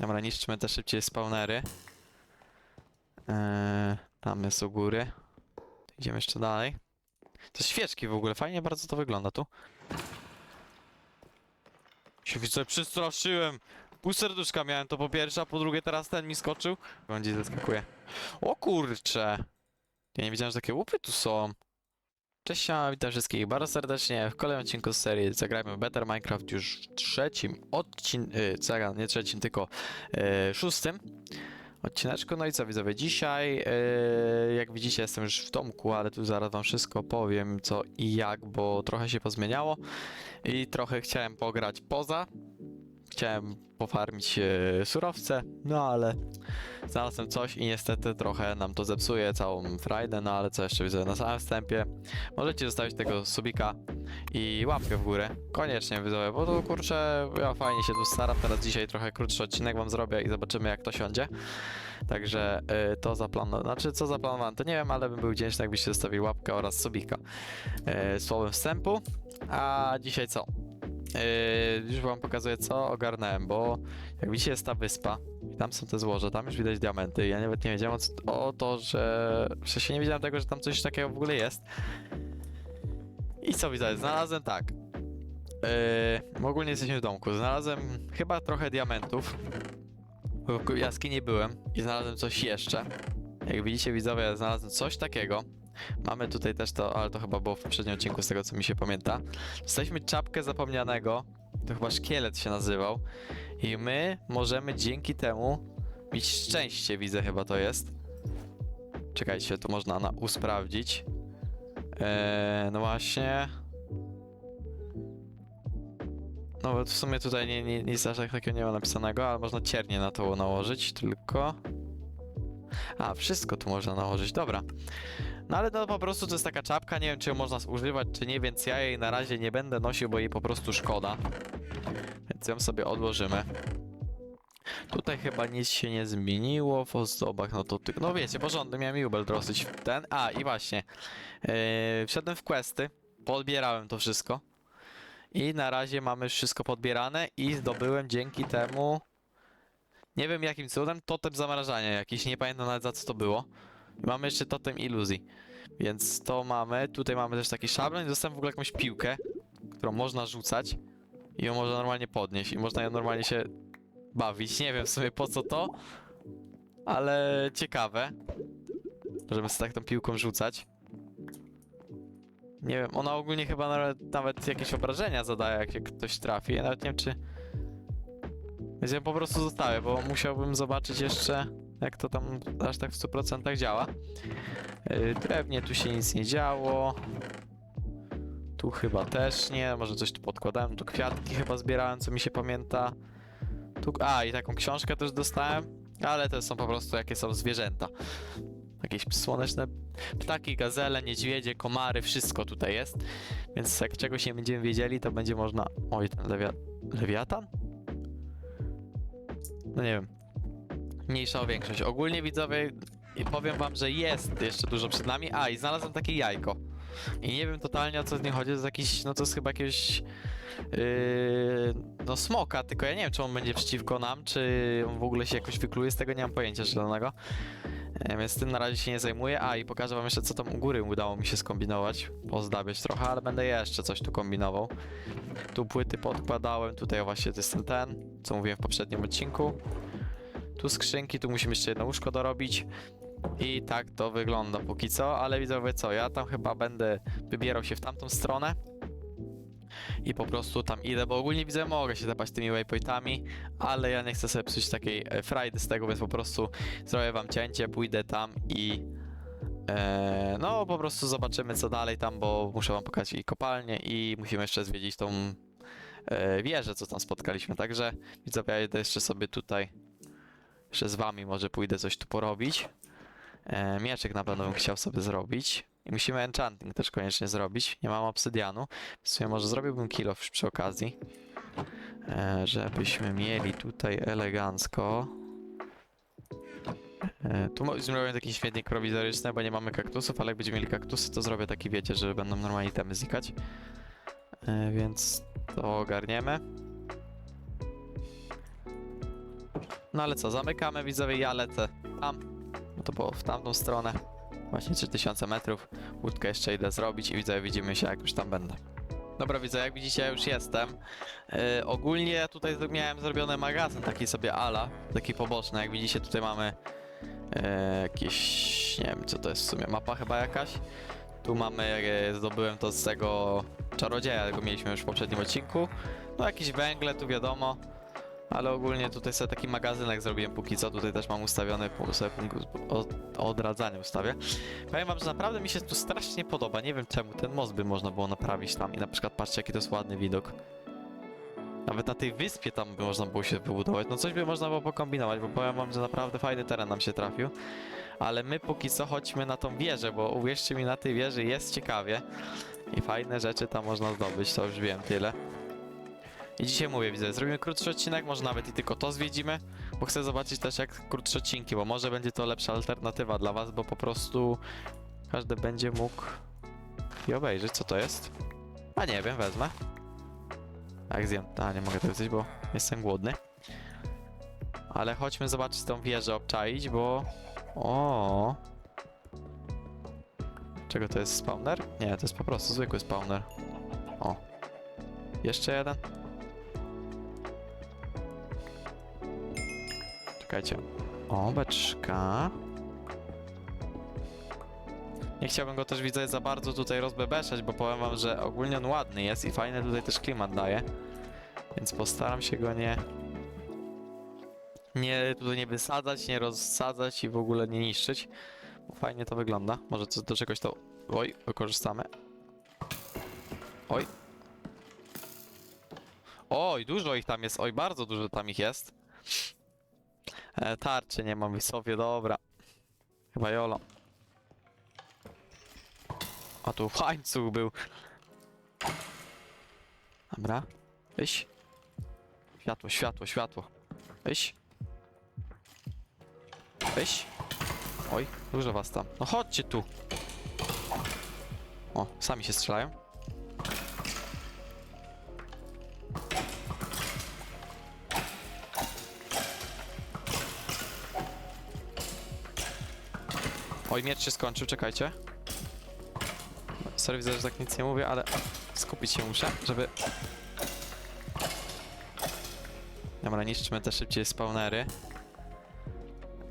Dobra, niszczmy te szybciej spawnery. Eee, tam jest u góry. Idziemy jeszcze dalej. Te świeczki w ogóle, fajnie bardzo to wygląda tu. Się widzę, przestraszyłem. Pół serduszka miałem to po pierwsze, a po drugie teraz ten mi skoczył. Będzie zaskakuje. O kurcze. Ja nie wiedziałem, że takie łupy tu są. Cześć, siema, witam wszystkich bardzo serdecznie w kolejnym odcinku z serii Zagrajmy Better Minecraft już w trzecim odcinku, yy, nie trzecim, tylko yy, szóstym odcineczku. No i co widzowie, dzisiaj yy, jak widzicie jestem już w domku, ale tu zaraz wam wszystko powiem co i jak, bo trochę się pozmieniało i trochę chciałem pograć poza. Chciałem pofarmić yy, surowce, no ale znalazłem coś i niestety trochę nam to zepsuje całą frajdę, no ale co jeszcze widzę na samym wstępie. Możecie zostawić tego subika i łapkę w górę. Koniecznie widzowie, bo to kurczę, ja fajnie się tu staram. Teraz dzisiaj trochę krótszy odcinek wam zrobię i zobaczymy jak to siądzie. Także y, to zaplanowałem, znaczy co zaplanowałem to nie wiem, ale bym był wdzięczny jakbyście zostawili łapkę oraz subika. Y, słowem wstępu. A dzisiaj co? Yy, już wam pokazuję co ogarnąłem, bo jak widzicie jest ta wyspa i tam są te złoże, tam już widać diamenty. Ja nawet nie wiedziałem o, o to, że... W sensie nie wiedziałem tego, że tam coś takiego w ogóle jest. I co widzę? Znalazłem tak. Yy, ogólnie jesteśmy w domku. Znalazłem chyba trochę diamentów. W jaskini byłem i znalazłem coś jeszcze. Jak widzicie widzowie, znalazłem coś takiego. Mamy tutaj też to, ale to chyba było w poprzednim odcinku z tego co mi się pamięta. Dostaliśmy czapkę zapomnianego. To chyba szkielet się nazywał. I my możemy dzięki temu mieć szczęście, widzę chyba to jest. Czekajcie, to można na usprawdzić. Eee, no właśnie. No bo w sumie tutaj nie, nie, nic aż tak takiego nie ma napisanego, ale można ciernie na to nałożyć, tylko... A, wszystko tu można nałożyć, dobra. No ale no po prostu to jest taka czapka, nie wiem czy ją można używać czy nie, więc ja jej na razie nie będę nosił, bo jej po prostu szkoda. Więc ją sobie odłożymy. Tutaj chyba nic się nie zmieniło w ozdobach, no to ty... No wiecie, porządny miałem jubel dosyć ten. A i właśnie, yy, wszedłem w questy, podbierałem to wszystko. I na razie mamy wszystko podbierane i zdobyłem dzięki temu... Nie wiem jakim cudem, totem zamrażania jakiś, nie pamiętam nawet za co to było. Mamy jeszcze totem iluzji. Więc to mamy. Tutaj mamy też taki szablon i dostałem w ogóle jakąś piłkę, którą można rzucać i ją można normalnie podnieść i można ją normalnie się bawić. Nie wiem w sumie po co to, ale ciekawe. Żeby sobie tak tą piłką rzucać. Nie wiem, ona ogólnie chyba nawet, nawet jakieś obrażenia zadaje, jak się ktoś trafi. Ja nawet nie wiem czy... Więc ja po prostu zostawię, bo musiałbym zobaczyć jeszcze jak to tam aż tak w 100% działa. Yy, drewnie tu się nic nie działo. Tu chyba też nie, może coś tu podkładałem, tu kwiatki chyba zbierałem, co mi się pamięta. Tu, a, i taką książkę też dostałem, ale to są po prostu jakie są zwierzęta. Jakieś słoneczne ptaki, gazele, niedźwiedzie, komary, wszystko tutaj jest. Więc jak czegoś nie będziemy wiedzieli, to będzie można... Oj, ten lewia... lewiatan? No nie wiem, mniejsza o większość. Ogólnie widzowie, powiem wam, że jest jeszcze dużo przed nami. A, i znalazłem takie jajko. I nie wiem totalnie o co z nim chodzi, to jest jakiś, no to jest chyba jakiegoś, yy, no smoka, tylko ja nie wiem, czy on będzie przeciwko nam, czy on w ogóle się jakoś wykluje, z tego nie mam pojęcia zielonego. E, Więc tym na razie się nie zajmuję. A, i pokażę wam jeszcze, co tam u góry udało mi się skombinować, pozdabiać trochę, ale będę jeszcze coś tu kombinował. Tu płyty podkładałem, tutaj właśnie to jest ten, co mówiłem w poprzednim odcinku. Tu skrzynki, tu musimy jeszcze jedno łóżko dorobić. I tak to wygląda póki co, ale widzowie co, ja tam chyba będę wybierał się w tamtą stronę. I po prostu tam idę, bo ogólnie widzę, mogę się zapać tymi waypointami, ale ja nie chcę sobie psuć takiej e, frajdy z tego, więc po prostu zrobię wam cięcie, pójdę tam i e, no po prostu zobaczymy co dalej tam, bo muszę wam pokazać i kopalnię i musimy jeszcze zwiedzić tą e, wieżę, co tam spotkaliśmy, także widzowie, ja jeszcze sobie tutaj jeszcze z wami może pójdę coś tu porobić. E, mieczek na pewno bym chciał sobie zrobić. I musimy enchanting też koniecznie zrobić. Nie mam obsydianu. W sumie może zrobiłbym kill off przy okazji. E, żebyśmy mieli tutaj elegancko. E, tu zrobię taki śmietnik prowizoryczny, bo nie mamy kaktusów, ale jak będziemy mieli kaktusy, to zrobię taki, wiecie, że będą normalnie temy znikać. E, więc to ogarniemy. No ale co, zamykamy widzowie, ja lecę tam, no to było w tamtą stronę, właśnie 3000 metrów, łódkę jeszcze idę zrobić i widzowie widzimy się jak już tam będę. Dobra widzę, jak widzicie ja już jestem. Yy, ogólnie tutaj miałem zrobiony magazyn taki sobie ala, taki poboczny, jak widzicie tutaj mamy yy, jakieś, nie wiem co to jest w sumie, mapa chyba jakaś. Tu mamy, yy, zdobyłem to z tego czarodzieja, go mieliśmy już w poprzednim odcinku. No jakieś węgle, tu wiadomo. Ale ogólnie tutaj sobie taki magazynek zrobiłem póki co. Tutaj też mam ustawiony sobie punkt od, odradzania ustawię. Powiem wam, że naprawdę mi się tu strasznie podoba. Nie wiem czemu ten most by można było naprawić tam i na przykład patrzcie jaki to jest ładny widok. Nawet na tej wyspie tam by można było się wybudować. No coś by można było pokombinować, bo powiem wam, że naprawdę fajny teren nam się trafił. Ale my póki co chodźmy na tą wieżę, bo uwierzcie mi na tej wieży jest ciekawie. I fajne rzeczy tam można zdobyć, to już wiem tyle. I dzisiaj mówię, widzę, zrobimy krótszy odcinek, może nawet i tylko to zwiedzimy, bo chcę zobaczyć też jak krótsze odcinki, bo może będzie to lepsza alternatywa dla was, bo po prostu każdy będzie mógł i obejrzeć, co to jest. A nie wiem, wezmę. Jak zjem, a nie mogę tego zjeść, bo jestem głodny. Ale chodźmy zobaczyć tą wieżę, obczaić, bo... O. Czego to jest spawner? Nie, to jest po prostu zwykły spawner. O. Jeszcze jeden. Czekajcie. O, beczka. Nie chciałbym go też widzę za bardzo tutaj rozbebeszać, bo powiem wam, że ogólnie on ładny jest i fajny tutaj też klimat daje. Więc postaram się go nie... Nie tutaj nie wysadzać, nie rozsadzać i w ogóle nie niszczyć. Bo fajnie to wygląda. Może co, do czegoś to... Oj, wykorzystamy. Oj. Oj, dużo ich tam jest. Oj, bardzo dużo tam ich jest. E, tarczy nie mam w sobie, dobra. Chyba jolo. A tu łańcuch był. Dobra. Iść. Światło, światło, światło. Iść. Iść. Oj, dużo was tam. No chodźcie tu. O, sami się strzelają. Oj, miecz się skończył, czekajcie. Sorry, widzę, że tak nic nie mówię, ale skupić się muszę, żeby... Dobra, niszczmy te szybciej spawnery.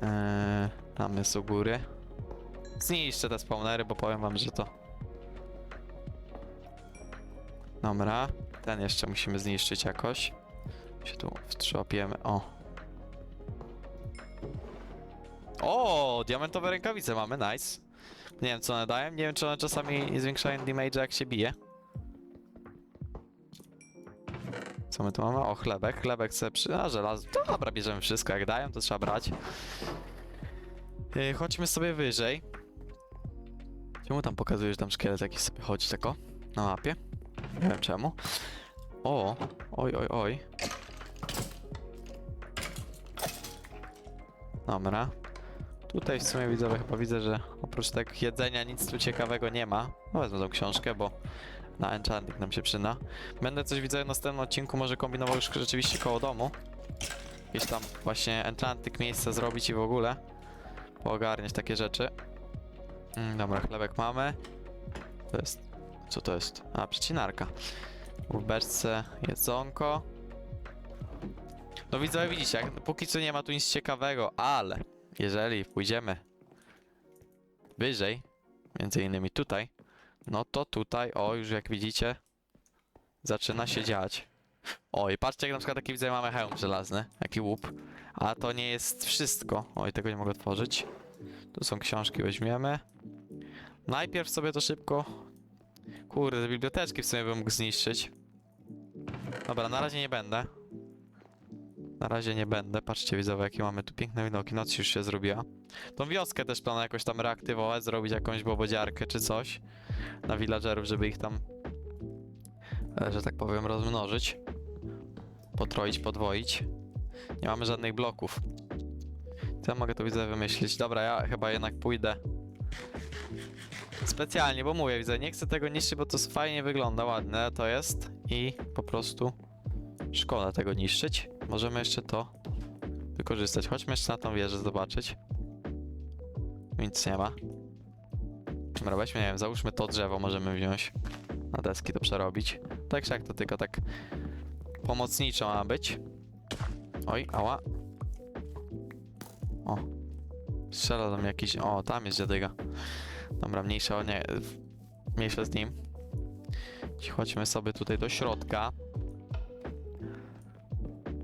Eee, tam jest u góry. Zniszczę te spawnery, bo powiem wam, że to... Dobra, ten jeszcze musimy zniszczyć jakoś. Się tu wtrzopiemy, o. O, diamentowe rękawice mamy, nice. Nie wiem co one dają, nie wiem czy one czasami zwiększają damage jak się bije. Co my tu mamy? O, chlebek. Chlebek sobie przy... A, żelazo. Dobra, bierzemy wszystko. Jak dają, to trzeba brać. Yy, chodźmy sobie wyżej. Czemu tam pokazujesz, tam szkielet jakiś sobie chodzi tako na mapie? Nie wiem czemu. O, oj, oj, oj. Dobra. Tutaj w sumie widzowie chyba widzę, że oprócz tego jedzenia nic tu ciekawego nie ma. No wezmę tą książkę, bo na enchanting nam się przyda. Będę coś widzę w następnym odcinku, może kombinował już rzeczywiście koło domu. Jakieś tam właśnie enchanting miejsce zrobić i w ogóle. Poogarniać takie rzeczy. Mm, dobra, chlebek mamy. To jest... Co to jest? A, przecinarka. W beczce jedzonko. No widzowie, widzicie, jak, póki co nie ma tu nic ciekawego, ale jeżeli pójdziemy wyżej, między innymi tutaj, no to tutaj, o już jak widzicie, zaczyna się dziać. Oj, patrzcie jak na przykład taki widzę mamy hełm żelazny, jaki łup. A to nie jest wszystko. Oj, tego nie mogę otworzyć. Tu są książki, weźmiemy. Najpierw sobie to szybko... Kurde, te biblioteczki w sumie bym mógł zniszczyć. Dobra, na razie nie będę. Na razie nie będę. Patrzcie widzowie, jakie mamy tu piękne widoki. Noc już się zrobiła. Tą wioskę też planuję jakoś tam reaktywować, zrobić jakąś bobodziarkę czy coś na villagerów, żeby ich tam, e, że tak powiem, rozmnożyć. Potroić, podwoić. Nie mamy żadnych bloków. Co ja mogę tu widzę wymyślić? Dobra, ja chyba jednak pójdę specjalnie, bo mówię, widzę, nie chcę tego niszczyć, bo to fajnie wygląda, ładne to jest i po prostu szkoda tego niszczyć. Możemy jeszcze to wykorzystać. Chodźmy jeszcze na tą wieżę zobaczyć. Nic nie ma. Dobra, weźmy, nie wiem, załóżmy to drzewo możemy wziąć. Na deski to przerobić. Tak jak to tylko tak pomocniczo ma być. Oj, ała. O. Strzela do jakiś... O, tam jest dziadyga. Dobra, mniejsza nie... Mniejsza z nim. Chodźmy sobie tutaj do środka.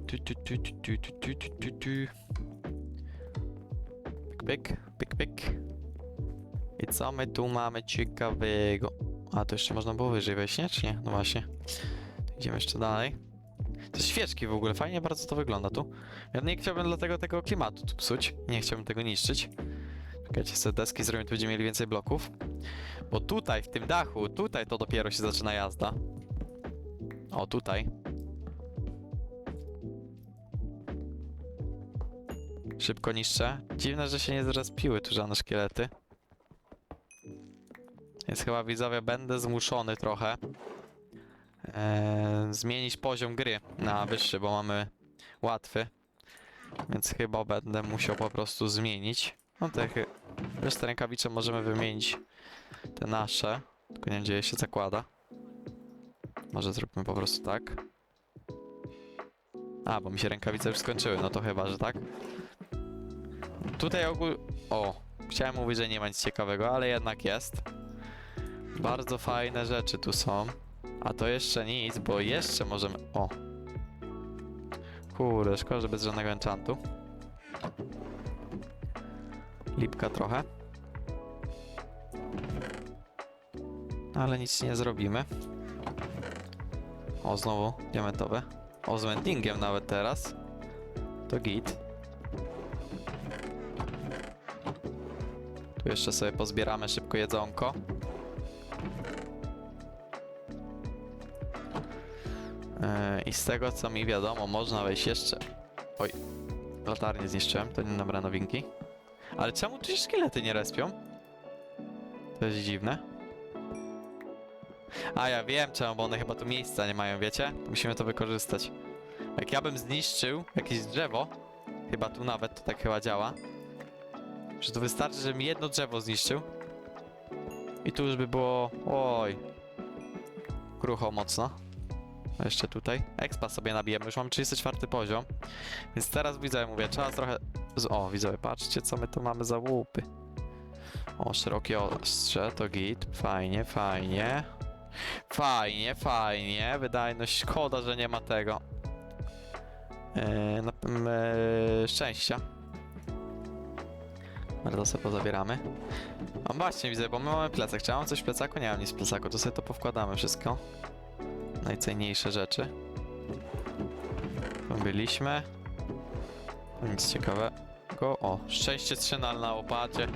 Tu, tu, tu, tu, tu, tu, tu, tu, tu. Pyk, pyk, pyk. I co my tu mamy ciekawego? A, to jeszcze można było wyżej wejść, nie? Czy nie? No właśnie. Idziemy jeszcze dalej. To świeczki w ogóle, fajnie bardzo to wygląda tu. Ja nie chciałbym dlatego tego klimatu tu psuć. Nie chciałbym tego niszczyć. Czekajcie, sobie deski zrobimy, tu będziemy mieli więcej bloków. Bo tutaj, w tym dachu, tutaj to dopiero się zaczyna jazda. O, tutaj. Szybko niszczę. Dziwne, że się nie zrespiły tu żadne szkielety. Więc chyba widzowie będę zmuszony trochę e, zmienić poziom gry na wyższy, bo mamy łatwy. Więc chyba będę musiał po prostu zmienić. No te chy- resztę rękawicze możemy wymienić te nasze. Tylko nie wiem, gdzie się zakłada. Może zróbmy po prostu tak. A, bo mi się rękawice już skończyły, no to chyba, że tak. Tutaj ogól... O, chciałem mówić, że nie ma nic ciekawego, ale jednak jest. Bardzo fajne rzeczy tu są. A to jeszcze nic, bo jeszcze możemy... O! Kurde, szkoda, że bez żadnego enchantu. Lipka trochę. Ale nic nie zrobimy. O, znowu diamentowe. O, z mendingiem nawet teraz. To git. Tu jeszcze sobie pozbieramy szybko jedzonko. Yy, I z tego co mi wiadomo, można wejść jeszcze. Oj, latarnię zniszczyłem, to nie dobra nowinki. Ale czemu tu się szkielety nie respią? To jest dziwne. A ja wiem czemu, bo one chyba tu miejsca nie mają, wiecie? Musimy to wykorzystać. Jak ja bym zniszczył jakieś drzewo, chyba tu nawet to tak chyba działa, że to wystarczy, żebym jedno drzewo zniszczył i tu już by było, oj, krucho mocno. Jeszcze tutaj. Expa sobie nabijemy, już mam 34 poziom. Więc teraz widzowie mówię, trzeba trochę... O, widzowie, patrzcie co my tu mamy za łupy. O, szerokie ostrze, to git. Fajnie, fajnie. Fajnie, fajnie. Wydajność, szkoda, że nie ma tego. Eee, na, eee, szczęścia. To sobie pozabieramy. A właśnie widzę, bo my mamy plecak. Czy ja mam coś w plecaku? Nie mam nic w plecaku, to sobie to powkładamy wszystko najcenniejsze rzeczy. Tu byliśmy. Nic ciekawego. O, szczęście trzynal na łopacie.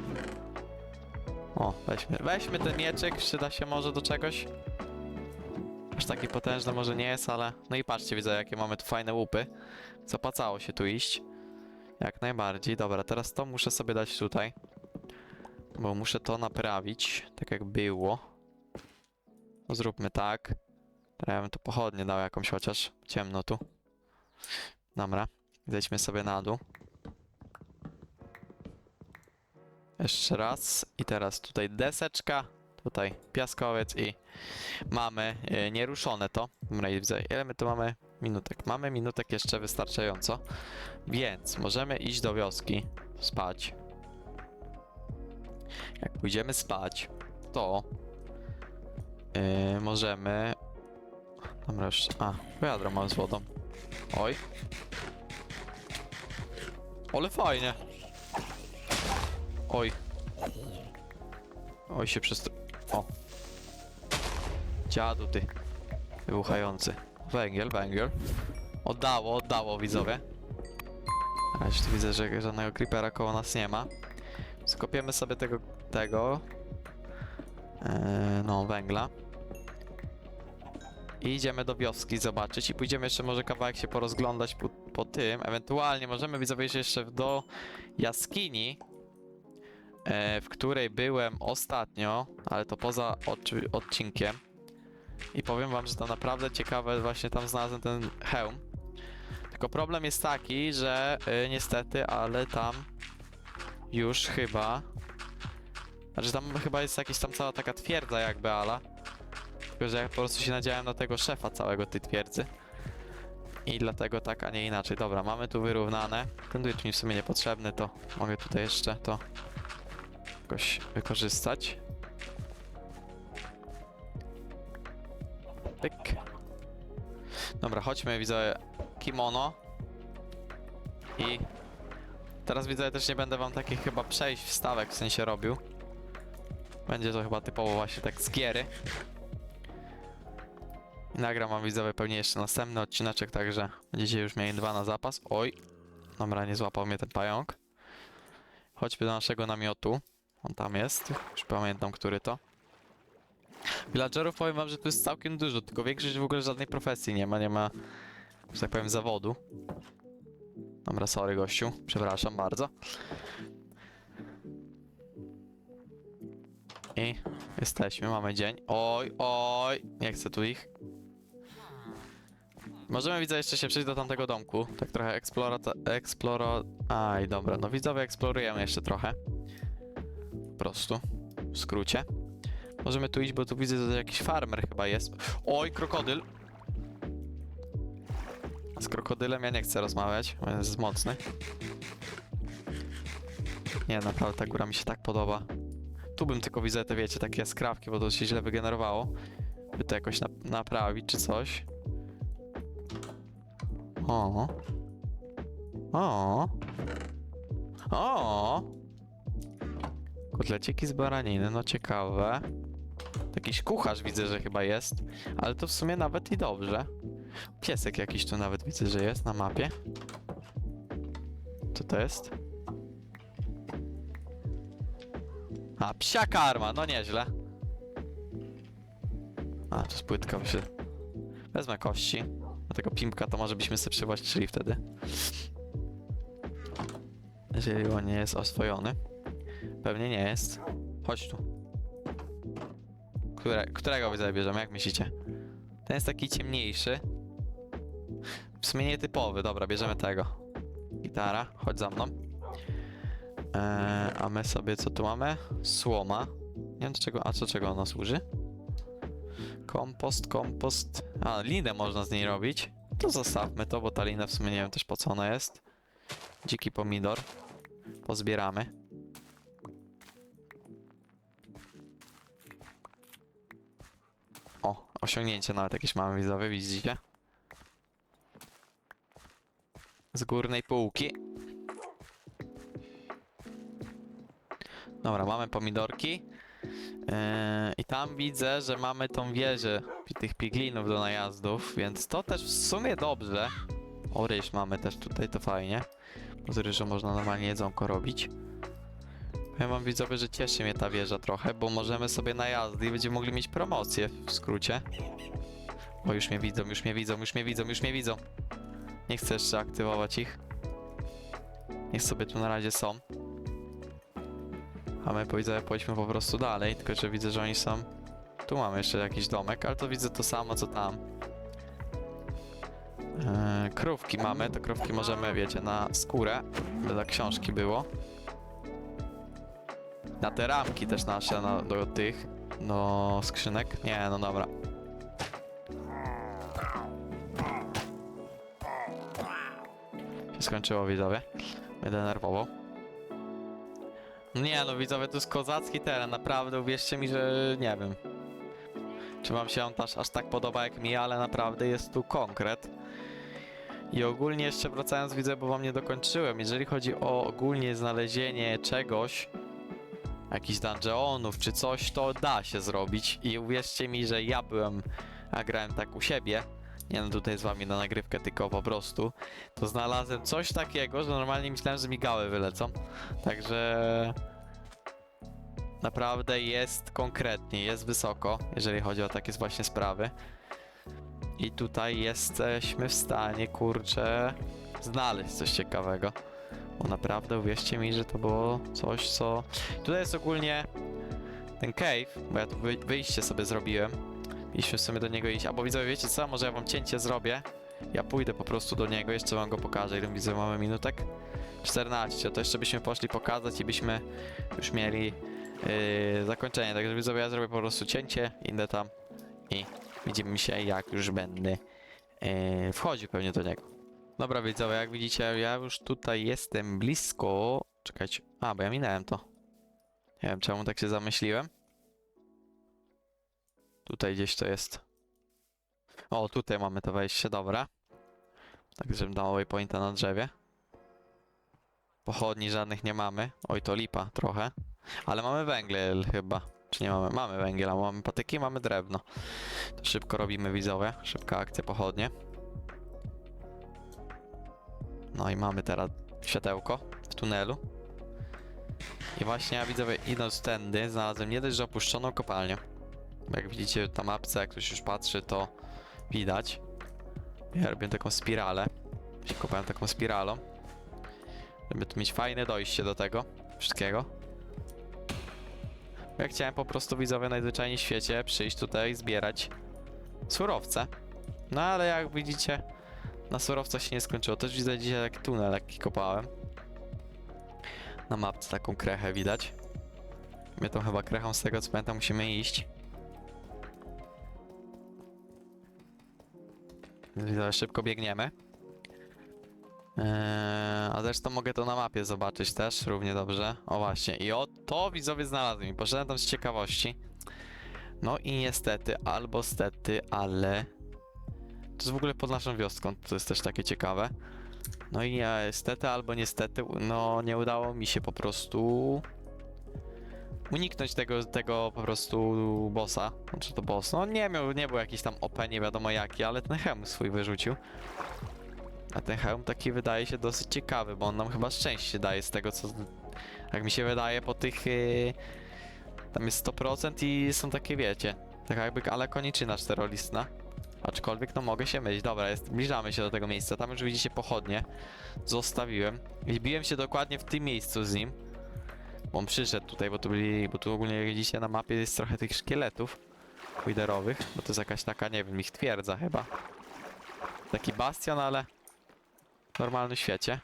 O, weźmy, weźmy ten mieczek, przyda się może do czegoś. Aż taki potężny może nie jest, ale... No i patrzcie, widzę jakie mamy tu fajne łupy. Zapłacało się tu iść. Jak najbardziej. Dobra, teraz to muszę sobie dać tutaj. Bo muszę to naprawić, tak jak było. No, zróbmy tak. Teraz ja bym pochodnie dał jakąś chociaż. Ciemno tu. Dobra. Zejdźmy sobie na dół. Jeszcze raz. I teraz tutaj deseczka. Tutaj piaskowiec i mamy e, nieruszone to. Dobra, widzę, ile my tu mamy minutek? Mamy minutek jeszcze wystarczająco. Więc możemy iść do wioski. Spać. Jak pójdziemy spać, to e, możemy Dobra, już. A, wiadro mam z wodą. Oj. Ale fajnie. Oj. Oj się przestro... O. Dziadu ty. Wybuchający. Węgiel, węgiel. Oddało, oddało widzowie. A jeszcze tu widzę, że żadnego creepera koło nas nie ma. Skopiemy sobie tego, tego. Eee, no, węgla. I idziemy do wioski zobaczyć i pójdziemy jeszcze może kawałek się porozglądać po, po tym. Ewentualnie możemy widzowie jeszcze do jaskini, e, w której byłem ostatnio, ale to poza odcinkiem. I powiem wam, że to naprawdę ciekawe, właśnie tam znalazłem ten hełm. tylko problem jest taki, że y, niestety, ale tam już chyba... Znaczy tam chyba jest jakaś tam cała taka twierdza jakby, ala. Tylko, że ja po prostu się nadziałem na tego szefa całego tej twierdzy. I dlatego tak, a nie inaczej. Dobra, mamy tu wyrównane. Ten Twitch mi w sumie niepotrzebny, to mogę tutaj jeszcze to jakoś wykorzystać. Pyk. Dobra, chodźmy, widzę kimono. I teraz widzę, też nie będę wam takich chyba przejść wstawek w sensie robił. Będzie to chyba typowo właśnie tak z giery. I nagram wam widzowie pewnie jeszcze następny odcineczek, także będziecie już mieli dwa na zapas. Oj, dobra, nie złapał mnie ten pająk. Chodźmy do naszego namiotu. On tam jest, już pamiętam, który to. Villagerów powiem wam, że tu jest całkiem dużo, tylko większość w ogóle żadnej profesji nie ma, nie ma, że tak powiem, zawodu. Dobra, sorry gościu, przepraszam bardzo. I jesteśmy, mamy dzień. Oj, oj, nie chcę tu ich. Możemy widzę jeszcze się przejść do tamtego domku, tak trochę eksplora... Eksploro... Aj, dobra, no widzowie eksplorujemy jeszcze trochę. Po prostu, w skrócie. Możemy tu iść, bo tu widzę, że jakiś farmer chyba jest. Oj, krokodyl! Z krokodylem ja nie chcę rozmawiać, bo jest mocny. Nie, naprawdę ta góra mi się tak podoba. Tu bym tylko widzę te, wiecie, takie skrawki, bo to się źle wygenerowało. By to jakoś nap naprawić czy coś. O. O. O. Kotleciki z baraniny, no ciekawe. Jakiś kucharz widzę, że chyba jest, ale to w sumie nawet i dobrze. Piesek jakiś tu nawet widzę, że jest na mapie. Co to jest? A, psia karma, no nieźle. A, to jest płytka, myślę. Wezmę kości. Do tego pimpka to może byśmy sobie przywłaszczyli wtedy. Jeżeli on nie jest oswojony. Pewnie nie jest. Chodź tu. Które, którego zabierzemy, jak myślicie? Ten jest taki ciemniejszy. W sumie nietypowy, dobra, bierzemy tego. Gitara, chodź za mną. Eee, a my sobie, co tu mamy? Słoma. Nie wiem czego, a co czego ona służy? Kompost, kompost. A, linę można z niej robić. To zostawmy to, bo ta lina w sumie nie wiem też po co ona jest. Dziki pomidor. Pozbieramy. Osiągnięcie nawet jakieś mamy widzowie, widzicie? Z górnej półki. Dobra, mamy pomidorki. Yy, I tam widzę, że mamy tą wieżę tych piglinów do najazdów, więc to też w sumie dobrze. O, ryż mamy też tutaj, to fajnie. Z ryżu można normalnie jedzonko robić. Powiem wam widzowie, że cieszy mnie ta wieża trochę, bo możemy sobie najazdy i będziemy mogli mieć promocję w skrócie. O, już mnie widzą, już mnie widzą, już mnie widzą, już mnie widzą. Nie chcę jeszcze aktywować ich. Niech sobie tu na razie są. A my widzowie pójdźmy po prostu dalej, tylko że widzę, że oni są... Tu mamy jeszcze jakiś domek, ale to widzę to samo co tam. Eee, krówki mamy, to krówki możemy, wiecie, na skórę, by dla książki było. Na te ramki też nasze, no, do tych, do skrzynek. Nie, no dobra. Się skończyło, widzowie. Mnie denerwował. Nie no, widzowie, to jest kozacki teren, naprawdę, uwierzcie mi, że nie wiem. Czy wam się on aż, aż tak podoba jak mi, ale naprawdę jest tu konkret. I ogólnie jeszcze wracając, widzę, bo wam nie dokończyłem. Jeżeli chodzi o ogólnie znalezienie czegoś, jakichś dungeonów czy coś, to da się zrobić. I uwierzcie mi, że ja byłem, a grałem tak u siebie. Nie no, tutaj z wami na nagrywkę, tylko po prostu. To znalazłem coś takiego, że normalnie myślałem, że migały wylecą. Także naprawdę jest konkretnie, jest wysoko, jeżeli chodzi o takie właśnie sprawy. I tutaj jesteśmy w stanie, kurczę, znaleźć coś ciekawego. Bo naprawdę uwierzcie mi, że to było coś, co... Tutaj jest ogólnie ten cave, bo ja tu wy wyjście sobie zrobiłem. Mieliśmy w sumie do niego iść. Albo widzowie, wiecie co? Może ja wam cięcie zrobię Ja pójdę po prostu do niego, jeszcze wam go pokażę, ile widzę, mamy minutek? 14, to jeszcze byśmy poszli pokazać i byśmy już mieli yy, zakończenie. Także widzowie, ja zrobię po prostu cięcie, idę tam i widzimy się jak już będę yy, wchodził pewnie do niego. Dobra widzowie, jak widzicie, ja już tutaj jestem blisko. Czekajcie, a bo ja minąłem to. Nie wiem czemu tak się zamyśliłem. Tutaj gdzieś to jest. O, tutaj mamy to wejście, dobra. Tak, żebym dał waypointa na drzewie. Pochodni żadnych nie mamy. Oj, to lipa trochę. Ale mamy węgiel chyba. Czy nie mamy? Mamy węgiel, mamy patyki, mamy drewno. To szybko robimy widzowie. Szybka akcja, pochodnie. No i mamy teraz światełko w tunelu. I właśnie ja widzowie idąc tędy znalazłem nie dość, że opuszczoną kopalnię. Jak widzicie na mapce, jak ktoś już patrzy, to widać. Ja robię taką spiralę. Się kopałem taką spiralą. Żeby tu mieć fajne dojście do tego wszystkiego. Ja chciałem po prostu widzowie najzwyczajniej w świecie przyjść tutaj zbierać surowce. No ale jak widzicie, na surowcach się nie skończyło. Też widzę dzisiaj taki tunel lekki kopałem. Na mapce taką krechę widać. My tą chyba krechą z tego co pamiętam musimy iść. Widzowie, szybko biegniemy. Eee, a zresztą mogę to na mapie zobaczyć też równie dobrze. O właśnie, i o to widzowie znalazłem i poszedłem tam z ciekawości. No i niestety, albo stety, ale... To jest w ogóle pod naszą wioską, to jest też takie ciekawe. No i niestety, albo niestety, no nie udało mi się po prostu uniknąć tego, tego po prostu bossa. Znaczy to boss, no nie miał, nie był jakiś tam OP, nie wiadomo jaki, ale ten hełm swój wyrzucił. A ten hełm taki wydaje się dosyć ciekawy, bo on nam chyba szczęście daje z tego co, jak mi się wydaje po tych, yy, tam jest 100% i są takie wiecie, taka jakby ale koniczyna czterolistna. Aczkolwiek no mogę się mylić. Dobra, jest, zbliżamy się do tego miejsca. Tam już widzicie pochodnie. Zostawiłem. I biłem się dokładnie w tym miejscu z nim. Bo on przyszedł tutaj, bo tu byli, bo tu ogólnie jak widzicie na mapie jest trochę tych szkieletów widerowych, bo to jest jakaś taka, nie wiem, ich twierdza chyba. Taki bastion, ale w normalnym świecie.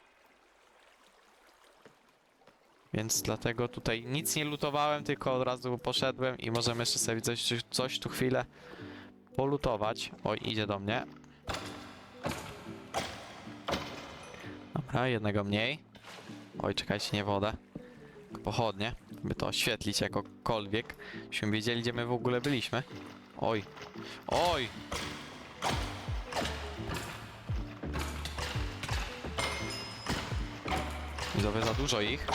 Więc dlatego tutaj nic nie lutowałem, tylko od razu poszedłem i możemy jeszcze sobie coś, coś tu chwilę polutować. Oj, idzie do mnie. Dobra, jednego mniej. Oj, czekajcie, nie wodę. Pochodnie, by to oświetlić jakokolwiek. Byśmy wiedzieli, gdzie my w ogóle byliśmy. Oj, oj! Widzowie, za dużo ich.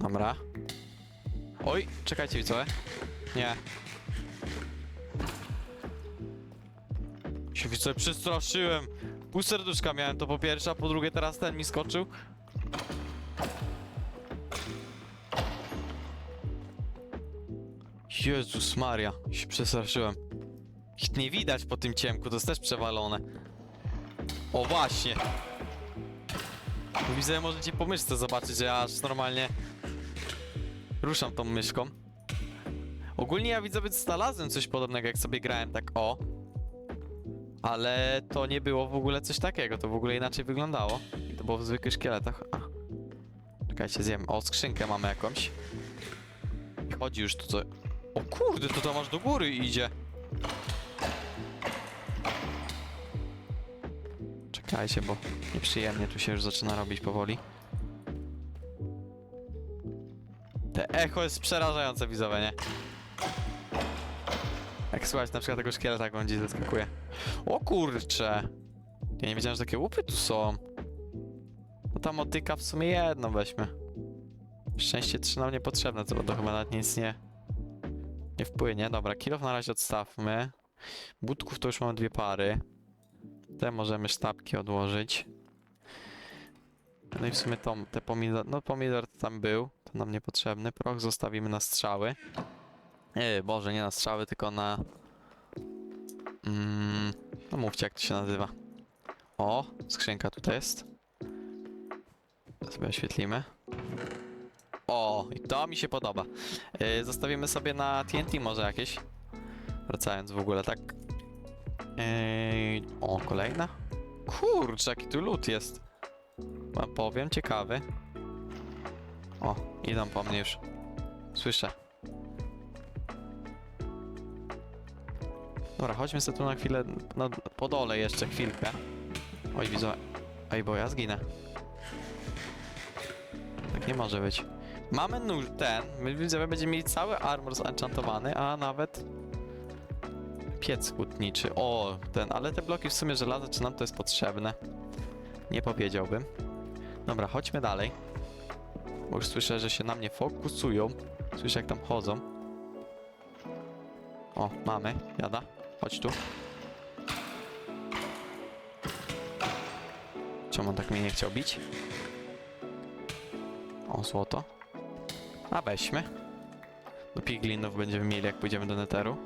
Dobra. Oj, czekajcie, widzowie. Nie. Się widzowie, przestraszyłem. Pół serduszka miałem to po pierwsze, a po drugie teraz ten mi skoczył. Jezus Maria, się przestraszyłem. Ich nie widać po tym ciemku, to jest też przewalone. O właśnie. Widzę, możecie po myszce zobaczyć, że ja aż normalnie ruszam tą myszką. Ogólnie ja widzę, znalazłem coś podobnego, jak sobie grałem tak o. Ale to nie było w ogóle coś takiego, to w ogóle inaczej wyglądało. To było w zwykłych szkieletach. A. Czekajcie, zjem. O, skrzynkę mamy jakąś. Chodzi już tu co... O kurde, to tam aż do góry idzie. Czekajcie, bo nieprzyjemnie tu się już zaczyna robić powoli. Te echo jest przerażające widzowe, nie? Jak słuchać na przykład tego szkieleta, jak on gdzieś zaskakuje. O kurcze! Ja nie wiedziałem, że takie łupy tu są. No ta motyka w sumie jedno weźmy. Szczęście trzy nam niepotrzebne, to, to chyba nawet nic nie... Nie wpłynie. Dobra, kilof na razie odstawmy. Budków to już mamy dwie pary. Te możemy sztabki odłożyć. No i w sumie to, te pomidor, no pomidor tam był, to nam niepotrzebny. Proch zostawimy na strzały. Nie, Boże, nie na strzały, tylko na... Mm, no mówcie, jak to się nazywa. O, skrzynka tutaj jest. Sobie oświetlimy. O, i to mi się podoba. Yy, zostawimy sobie na TNT może jakieś. Wracając w ogóle, tak? Yy, o, kolejna? Kurczę, jaki tu lód jest. Powiem, ciekawy. O, idą po mnie już. Słyszę. Dobra, chodźmy sobie tu na chwilę, no, po dole jeszcze chwilkę. Oj, widzę. Oj, bo ja zginę. Tak nie może być. Mamy nóż ten, my widzowie będziemy mieli cały armor zenchantowany, a nawet piec hutniczy. O, ten, ale te bloki w sumie żelaza, czy nam to jest potrzebne? Nie powiedziałbym. Dobra, chodźmy dalej. Bo już słyszę, że się na mnie fokusują. Słyszę, jak tam chodzą. O, mamy, jada. Chodź tu. Czemu on tak mnie nie chciał bić? O, złoto. A weźmy. Do piglinów będziemy mieli, jak pójdziemy do neteru.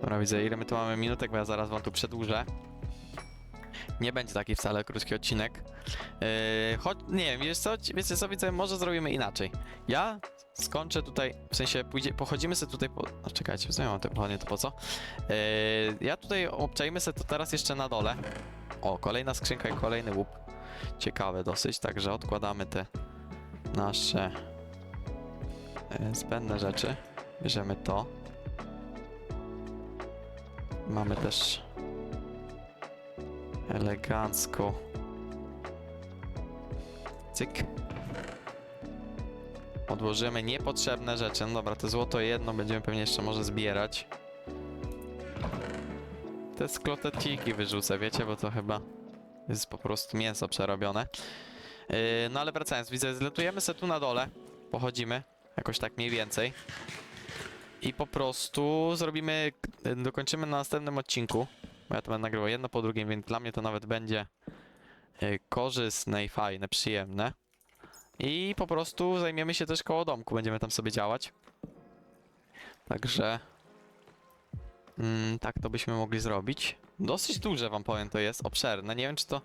Dobra, widzę, ile my tu mamy minutek, bo ja zaraz wam tu przedłużę. Nie będzie taki wcale krótki odcinek. Yy, choć, nie wiem, wiesz co, wiecie co, widzę, może zrobimy inaczej. Ja skończę tutaj, w sensie pójdzie, pochodzimy sobie tutaj po... A czekajcie, w sumie mam te pochodnie, to po co? Yy, ja tutaj obczajmy sobie to teraz jeszcze na dole. O, kolejna skrzynka i kolejny łup. Ciekawe dosyć, także odkładamy te nasze yy, zbędne rzeczy. Bierzemy to. Mamy też elegancko. Cyk. Odłożymy niepotrzebne rzeczy. No dobra, to złoto jedno będziemy pewnie jeszcze może zbierać. Te skloteciki wyrzucę, wiecie, bo to chyba jest po prostu mięso przerobione. Yy, no ale wracając, widzę, zletujemy sobie tu na dole. Pochodzimy, jakoś tak mniej więcej. I po prostu zrobimy, y, dokończymy na następnym odcinku. Ja to będę nagrywał jedno po drugim, więc dla mnie to nawet będzie y, korzystne i fajne, przyjemne. I po prostu zajmiemy się też koło domku, będziemy tam sobie działać. Także mm, tak to byśmy mogli zrobić. Dosyć duże wam powiem to jest, obszerne. Nie wiem czy to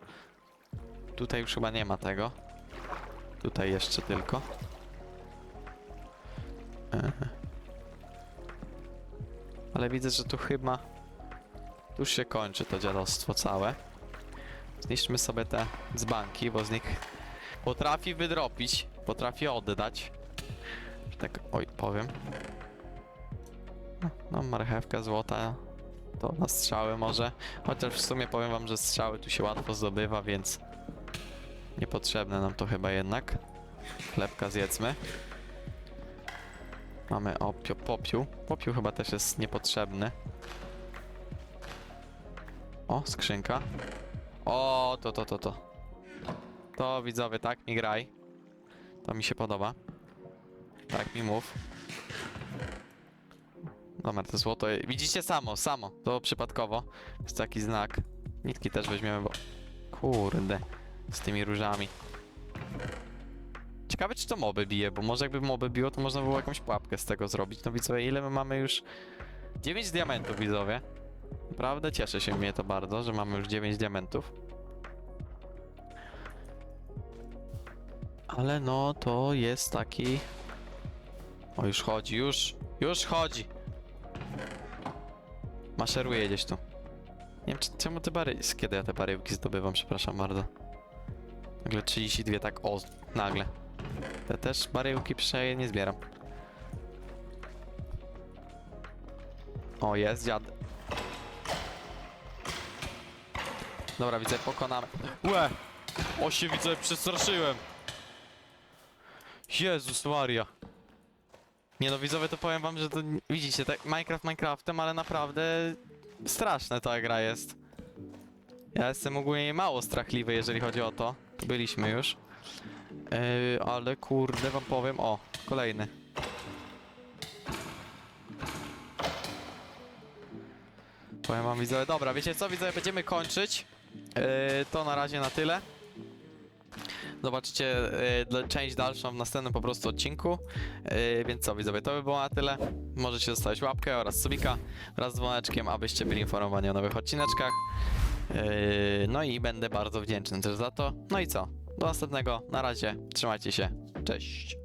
tutaj już chyba nie ma tego. Tutaj jeszcze tylko. Ale widzę, że tu chyba tu się kończy to dziadostwo całe. Zniszczmy sobie te dzbanki, bo z nich potrafi wydropić, potrafi oddać. Tak, oj, powiem. No, marchewka złota to na strzały może. Chociaż w sumie powiem wam, że strzały tu się łatwo zdobywa, więc niepotrzebne nam to chyba jednak. Chlebka zjedzmy. Mamy opio, popiół. Popiół chyba też jest niepotrzebny. O, skrzynka. O, to, to, to, to. To widzowie, tak mi graj. To mi się podoba. Tak mi mów. Dobra, to złoto. Widzicie samo, samo. To przypadkowo. Jest taki znak. Nitki też weźmiemy, bo... Kurde. Z tymi różami. Ciekawe, czy to moby bije, bo może jakby moby biło, to można było jakąś pułapkę z tego zrobić. No widzowie, ile my mamy już? 9 diamentów, widzowie. Naprawdę cieszy się mnie to bardzo, że mamy już 9 diamentów. Ale no, to jest taki... O, już chodzi, już, już chodzi. Maszeruje gdzieś tu. Nie wiem, czemu te bary... Kiedy ja te baryłki zdobywam, przepraszam bardzo. Nagle 32, tak o, nagle. Te też baryłki przeje nie zbieram. O, jest dziad. Dobra, widzę, pokonamy. Łe! O się widzę, przestraszyłem. Jezus Maria. Nie no, widzowie, to powiem wam, że to, widzicie, tak Minecraft Minecraftem, ale naprawdę straszne ta gra jest. Ja jestem ogólnie mało strachliwy, jeżeli chodzi o to. Byliśmy już. Yy, ale kurde, wam powiem, o, kolejny. Powiem wam widzowie, dobra, wiecie co widzowie, będziemy kończyć. Yy, to na razie na tyle. Zobaczycie yy, część dalszą w następnym po prostu odcinku. Yy, więc co widzowie, to by było na tyle. Możecie zostawić łapkę oraz subika wraz z dzwoneczkiem, abyście byli informowani o nowych odcineczkach. Yy, no i będę bardzo wdzięczny też za to. No i co? Do następnego. Na razie. Trzymajcie się. Cześć.